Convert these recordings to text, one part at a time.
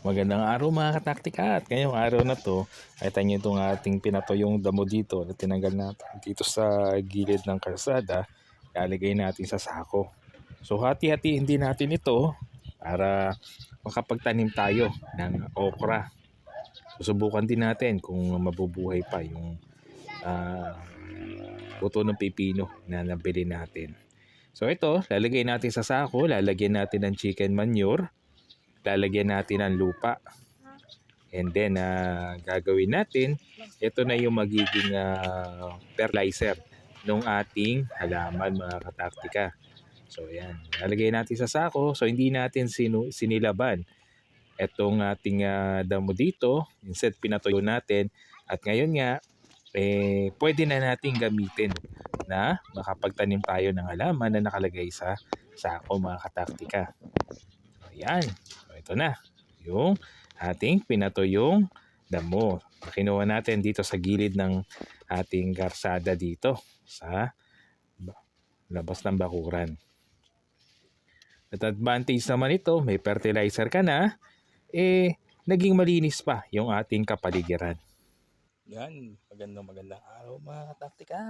Magandang araw mga kataktika at ngayong araw na to ay tanyo itong ating pinatoyong damo dito na tinanggal natin dito sa gilid ng karsada lalagay natin sa sako. So hati-hatiin din natin ito para makapagtanim tayo ng okra. Susubukan din natin kung mabubuhay pa yung ah, buto ng pipino na nabili natin. So ito, lalagay natin sa sako, lalagyan natin ng chicken manure lalagyan natin ng lupa. And then, ah, gagawin natin, ito na yung magiging ah, fertilizer ng ating halaman mga kataktika. So, yan. Lalagay natin sa sako. So, hindi natin sinu- sinilaban itong ating ah, damo dito. Instead, pinatuyo natin. At ngayon nga, eh, pwede na natin gamitin na makapagtanim tayo ng halaman na nakalagay sa sako mga kataktika. So, yan. Ito na. Yung ating pinatuyong damo. Kinuha natin dito sa gilid ng ating karsada dito sa ba- labas ng bakuran. At advantage naman ito, may fertilizer ka na, eh, naging malinis pa yung ating kapaligiran. Yan, magandang magandang araw mga kataktika.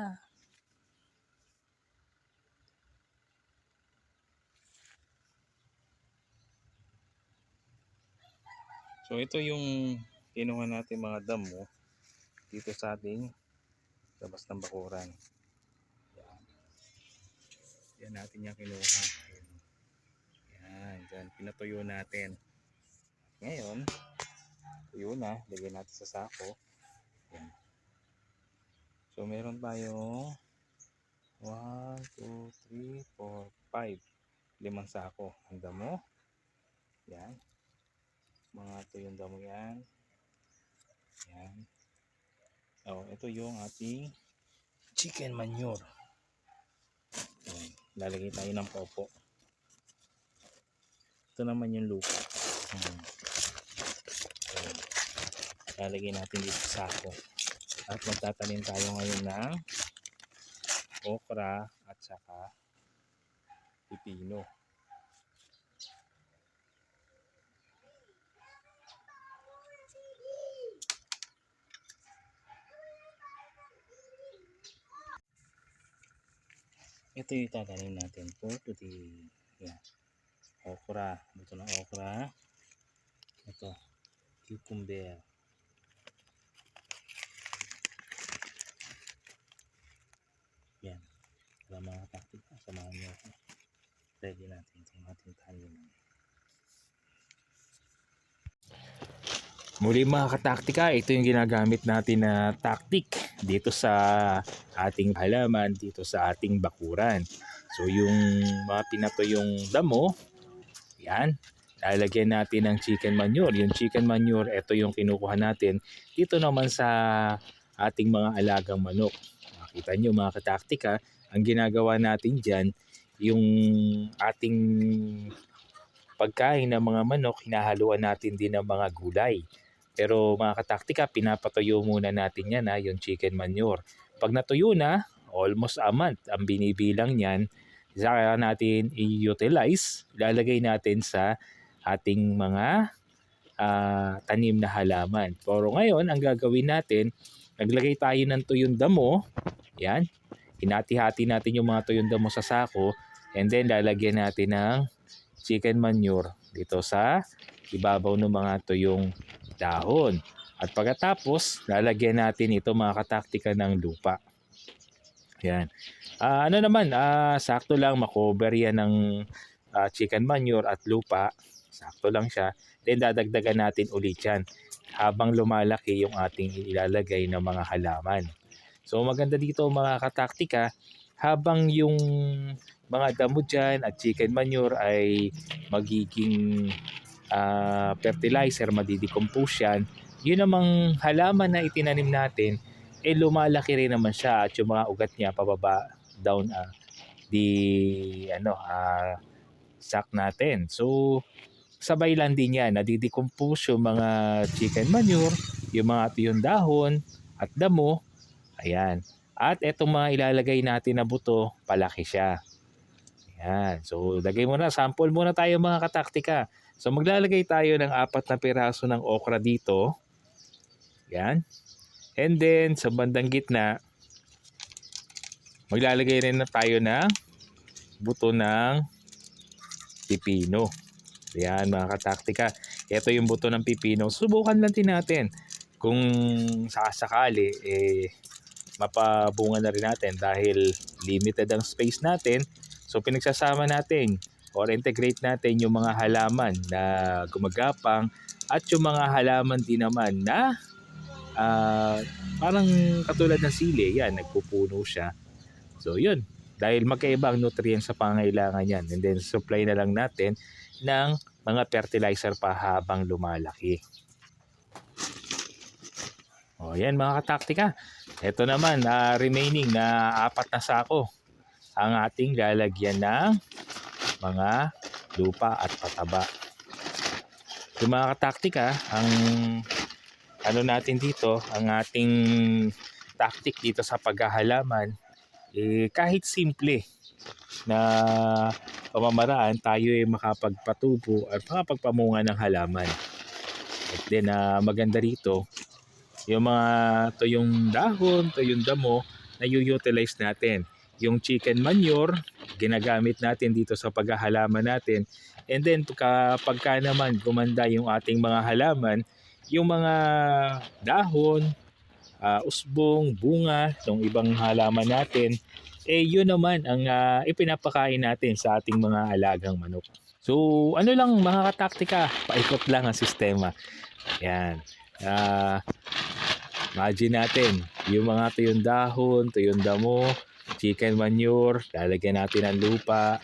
So ito yung kinuha natin mga damo dito sa ating labas ng bakuran. Yan. Yan natin yung kinuha. Yan. Yan, dyan. Pinatuyo natin. Ngayon, tuyo na. Lagyan natin sa sako. Yan. So meron tayo 1, 2, 3, 4, 5. Limang sako. Ang damo. Yan mga ito yung damo yan. Yan. Oh, ito yung ating chicken manure. Yan. lalagay tayo ng popo. Ito naman yung lupa. Yan. Yan. lalagay natin dito sa sako. At magtatanim tayo ngayon ng okra at saka pipino ito yung tatanim natin po puti yan okra. Buto ng okra. Ito cucumber. Yan. Para mga taktik samahan nyo ready natin itong ating tanim Muli mga kataktika, ito yung ginagamit natin na tactic dito sa ating halaman, dito sa ating bakuran. So yung mga pinato yung damo, yan, lalagyan natin ng chicken manure. Yung chicken manure, ito yung kinukuha natin dito naman sa ating mga alagang manok. Makita nyo mga kataktika, ang ginagawa natin dyan, yung ating pagkain ng mga manok, hinahaluan natin din ng mga gulay. Pero mga kataktika, pinapatuyo muna natin yan ha, yung chicken manure. Pag natuyo na, almost a month ang binibilang niyan, saka natin i-utilize, ilalagay natin sa ating mga ah, tanim na halaman. Pero ngayon, ang gagawin natin, naglagay tayo ng tuyong damo, yan, hinati-hati natin yung mga tuyong damo sa sako, and then lalagyan natin ng chicken manure dito sa ibabaw ng mga tuyong dahon. At pagkatapos, lalagyan natin ito mga kataktika ng lupa. Yan. Ah, ano naman, ah, sakto lang makover yan ng ah, chicken manure at lupa. Sakto lang siya. Then dadagdagan natin ulit yan habang lumalaki yung ating ilalagay ng mga halaman. So maganda dito mga kataktika, habang yung mga damo dyan at chicken manure ay magiging ah, fertilizer, madidecompose yan, yun namang halaman na itinanim natin, eh lumalaki rin naman siya at yung mga ugat niya pababa down ah, di ano ah, sack natin. So sabay lang din yan, nadidecompose yung mga chicken manure, yung mga yung dahon at damo, ayan. At etong mga ilalagay natin na buto, palaki siya. Ayan. So, lagay muna, sample muna tayo mga kataktika. So maglalagay tayo ng apat na piraso ng okra dito. Yan. And then sa bandang gitna, maglalagay rin na tayo ng buto ng pipino. Yan mga kataktika. Ito yung buto ng pipino. Subukan lang din natin kung sakasakali eh mapabunga na rin natin dahil limited ang space natin. So pinagsasama natin or integrate natin yung mga halaman na gumagapang at yung mga halaman din naman na ah, parang katulad ng sili, yan, nagpupuno siya. So yun, dahil magkaiba ang nutrients sa pangailangan yan. And then supply na lang natin ng mga fertilizer pa habang lumalaki. O yan mga kataktika. Ito naman, na remaining na apat na sako ang ating lalagyan ng mga lupa at pataba. Yung mga kataktika, ang ano natin dito, ang ating tactic dito sa paghahalaman, eh, kahit simple na pamamaraan, tayo ay makapagpatubo at makapagpamunga ng halaman. At then, ah, maganda rito, yung mga tuyong dahon, tuyong damo, na utilize natin. Yung chicken manure, ginagamit natin dito sa paghahalaman natin. And then kapag ka naman gumanda yung ating mga halaman, yung mga dahon, ah, usbong, bunga, ng ibang halaman natin, eh yun naman ang ah, ipinapakain natin sa ating mga alagang manok. So ano lang mga kataktika, paikot lang ang sistema. Yan. Ah, imagine natin, yung mga tuyong dahon, tuyong damo, chicken manure, lalagyan natin ng lupa,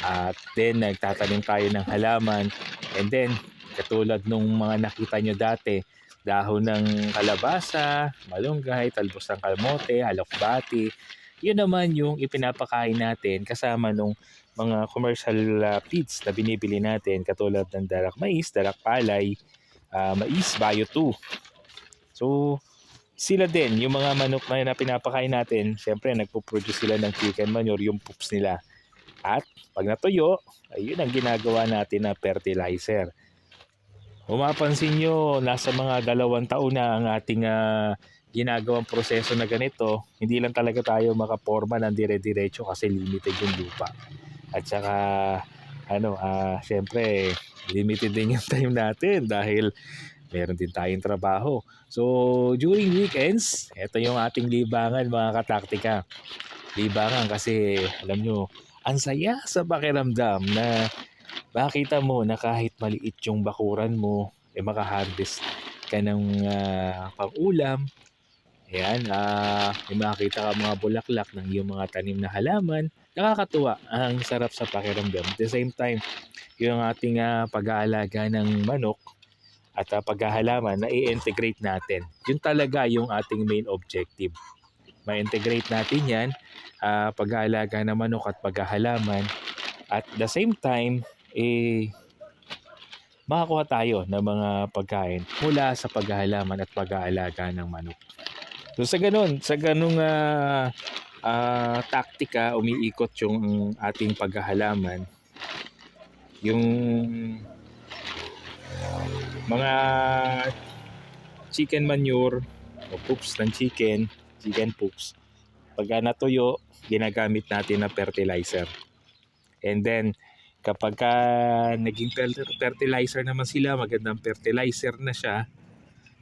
at then nagtatanim tayo ng halaman, and then katulad nung mga nakita nyo dati, dahon ng kalabasa, malunggay, talbos ng kalmote, halokbati, yun naman yung ipinapakain natin kasama nung mga commercial uh, feeds na binibili natin katulad ng darak mais, darak palay, uh, mais, bio 2. So, sila din, yung mga manok na, na pinapakain natin, syempre nagpo-produce sila ng chicken manure, yung poops nila. At pag natuyo, ayun ang ginagawa natin na fertilizer. Kung mapansin nyo, nasa mga dalawang taon na ang ating ah, ginagawang proseso na ganito, hindi lang talaga tayo makaporma ng dire-diretso kasi limited yung lupa. At saka, ano, ah, syempre, limited din yung time natin dahil meron din tayong trabaho. So, during weekends, ito yung ating libangan mga kataktika. Libangan kasi, alam nyo, ang saya sa pakiramdam na makita mo na kahit maliit yung bakuran mo, eh makaharvest ka ng ah, pang-ulam. Ayan, may makakita ka mga bulaklak ng iyong mga tanim na halaman. Nakakatuwa, ang sarap sa pakiramdam. At the same time, yung ating ah, pag-aalaga ng manok, at uh, paghahalaman na i-integrate natin. Yun talaga yung ating main objective. Ma-integrate natin yan, uh, pag-aalaga ng manok at paghahalaman. At the same time, eh, makakuha tayo ng mga pagkain mula sa paghahalaman at pag-aalaga ng manok. So sa ganun, sa ganung uh, uh, taktika, umiikot yung ating paghahalaman. Yung mga chicken manure o poops ng chicken, chicken poops. Pagka natuyo, ginagamit natin na fertilizer. And then, kapag ka naging fertilizer naman sila, magandang fertilizer na siya,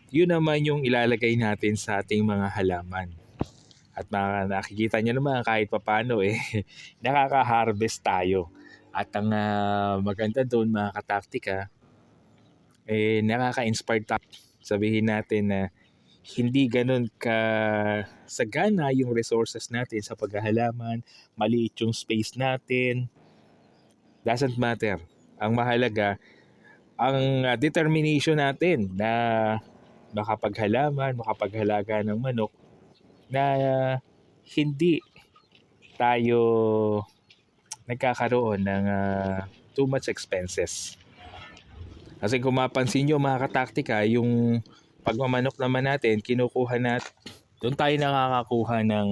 yun naman yung ilalagay natin sa ating mga halaman. At mga, nakikita nyo naman kahit papano eh, nakaka-harvest tayo. At ang uh, maganda doon mga kataktika, eh nakaka-inspire tayo. Sabihin natin na hindi ganun ka sagana yung resources natin sa paghahalaman, maliit yung space natin. Doesn't matter. Ang mahalaga, ang uh, determination natin na makapaghalaman, makapaghalaga ng manok na hindi tayo nagkakaroon ng uh, too much expenses. Kasi kung mapansin nyo mga kataktika, yung pagmamanok naman natin, kinukuha natin, doon tayo nakakakuha ng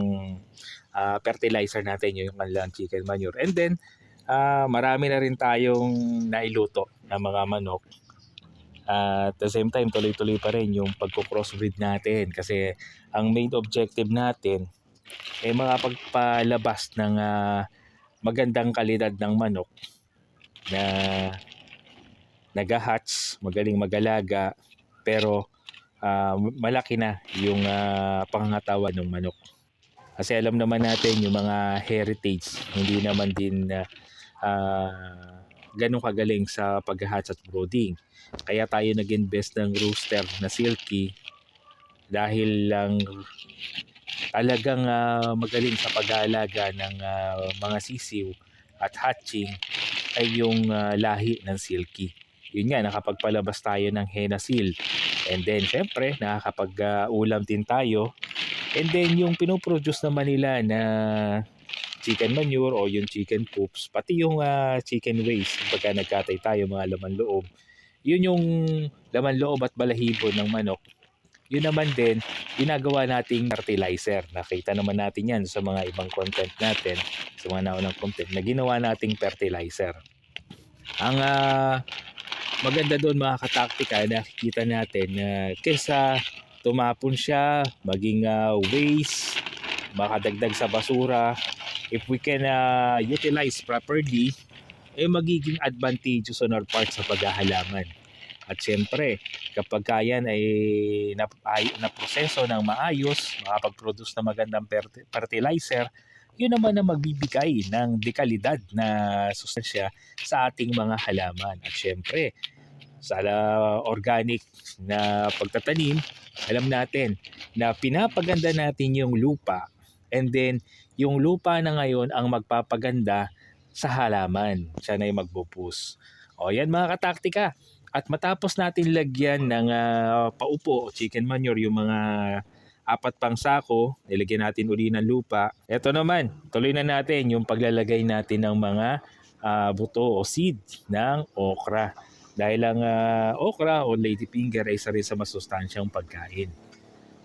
uh, fertilizer natin, yung kanilang chicken manure. And then, uh, marami na rin tayong nailuto ng mga manok. At the same time, tuloy-tuloy pa rin yung pagko-crossbreed natin kasi ang main objective natin ay makapagpalabas ng ah, magandang kalidad ng manok na nag-hatch, magaling mag-alaga, pero ah, malaki na yung ah, pangangatawan ng manok. Kasi alam naman natin yung mga heritage, hindi naman din na ah, ganun kagaling sa pag-hatch at brooding. Kaya tayo nag-invest ng rooster na silky dahil lang talagang ah, magaling sa pag-aalaga ng ah, mga sisiw at hatching ay yung ah, lahi ng silky. Yun nga, nakapagpalabas tayo ng henna seal. And then, syempre, nakakapag-ulam din tayo. And then, yung pinoproduce naman nila na chicken manure o yung chicken poops, pati yung ah, chicken waste, pagka nagkatay tayo mga laman loob, yun yung laman loob at balahibo ng manok. Yun naman din, ginagawa nating fertilizer. Nakita naman natin yan sa mga ibang content natin, sa mga naunang content, na ginawa nating fertilizer. Ang ah, maganda doon mga kataktika, nakikita natin na kesa tumapon siya, maging ah, waste, makadagdag sa basura, if we can ah, utilize properly, eh magiging advantageous on our part sa paghahalaman. At syempre, kapag kayan ay na, ay, naproseso ng maayos, makapag-produce na magandang ferti- fertilizer, yun naman na magbibigay ng dekalidad na sustansya sa ating mga halaman. At syempre, sa organic na pagtatanim, alam natin na pinapaganda natin yung lupa and then yung lupa na ngayon ang magpapaganda sa halaman. Siya na yung magbupus. O yan mga kataktika. At matapos natin lagyan ng ah, paupo chicken manure yung mga apat pang sako, nilagyan natin uli ng lupa. Ito naman, tuloy na natin yung paglalagay natin ng mga ah, buto o seed ng okra. Dahil ang ah, okra o ladyfinger ay isa rin sa masustansyang pagkain.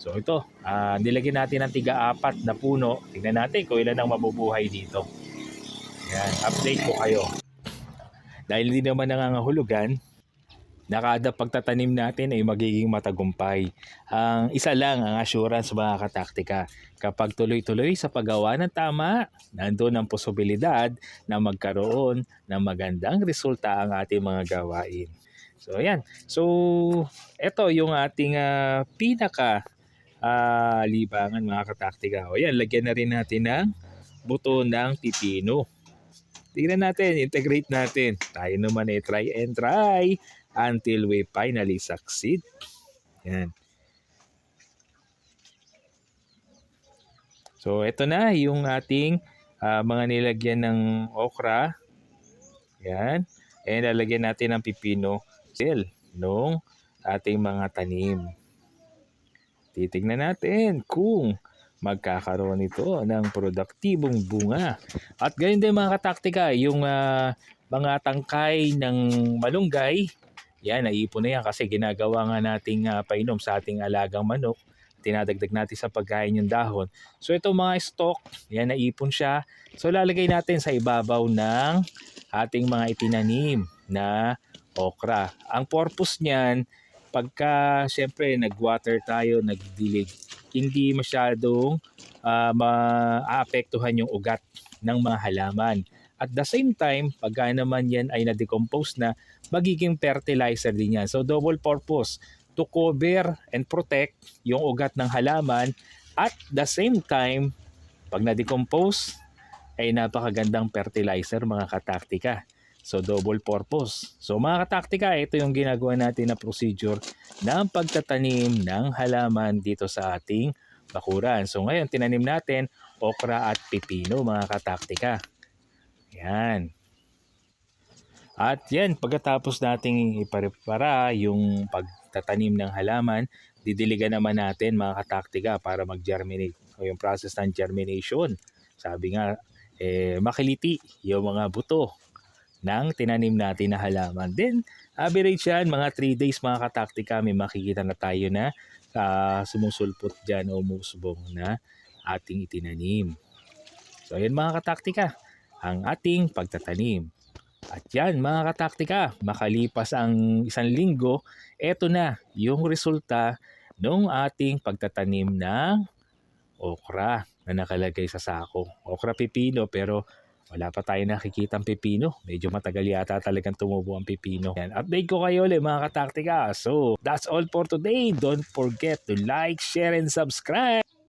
So ito, ah, nilagyan natin ng tiga-apat na puno. Tingnan natin kung ilan ang mabubuhay dito. Yan, update ko kayo. Dahil hindi naman nangangahulugan, na kada pagtatanim natin ay magiging matagumpay. Ang isa lang ang assurance mga kataktika. Kapag tuloy-tuloy sa paggawa ng tama, nandun ang posibilidad na magkaroon ng magandang resulta ang ating mga gawain. So ayan. So ito yung ating ah, pinaka ah, libangan mga kataktika. O yan, lagyan na rin natin ng buto ng pipino. Tingnan natin, integrate natin. Tayo naman ay try and try until we finally succeed. Yan. So, ito na yung ating ah, mga nilagyan ng okra. Yan. And lalagyan natin ng pipino sel nung ating mga tanim. Titignan natin kung magkakaroon ito ng produktibong bunga. At ganyan din mga kataktika, yung ah, mga tangkay ng malunggay, yan, naipon na yan kasi ginagawa nga nating ah, painom sa ating alagang manok. Tinadagdag natin sa pagkain yung dahon. So itong mga stock, yan naipon siya. So lalagay natin sa ibabaw ng ating mga itinanim na okra. Ang purpose niyan, pagka syempre nag-water tayo, nagdilig, hindi masyadong ah, maapektuhan yung ugat ng mga halaman. At the same time, pagka naman yan ay na-decompose na, magiging fertilizer din yan. So double purpose to cover and protect yung ugat ng halaman at the same time, pag na-decompose, ay napakagandang fertilizer mga kataktika. So double purpose. So mga kataktika, ito yung ginagawa natin na procedure ng pagtatanim ng halaman dito sa ating bakuran. So ngayon tinanim natin okra at pipino mga kataktika. Yan. At yan, pagkatapos nating iparepara yung pagtatanim ng halaman, didiligan naman natin mga kataktika para mag-germinate o yung process ng germination. Sabi nga, eh, makiliti yung mga buto ng tinanim natin na halaman. Then, average yan, mga 3 days mga kataktika, may makikita na tayo na ah, sumusulpot dyan o musbong na ating itinanim. So, ayan mga kataktika, ang ating pagtatanim. At yan mga kataktika, makalipas ang isang linggo, eto na yung resulta ng ating pagtatanim ng okra na nakalagay sa sako. Okra pipino pero wala pa tayo nakikitang pipino. Medyo matagal yata talagang tumubo ang pipino. Yan, update ko kayo ulit mga kataktika. So, that's all for today. Don't forget to like, share, and subscribe.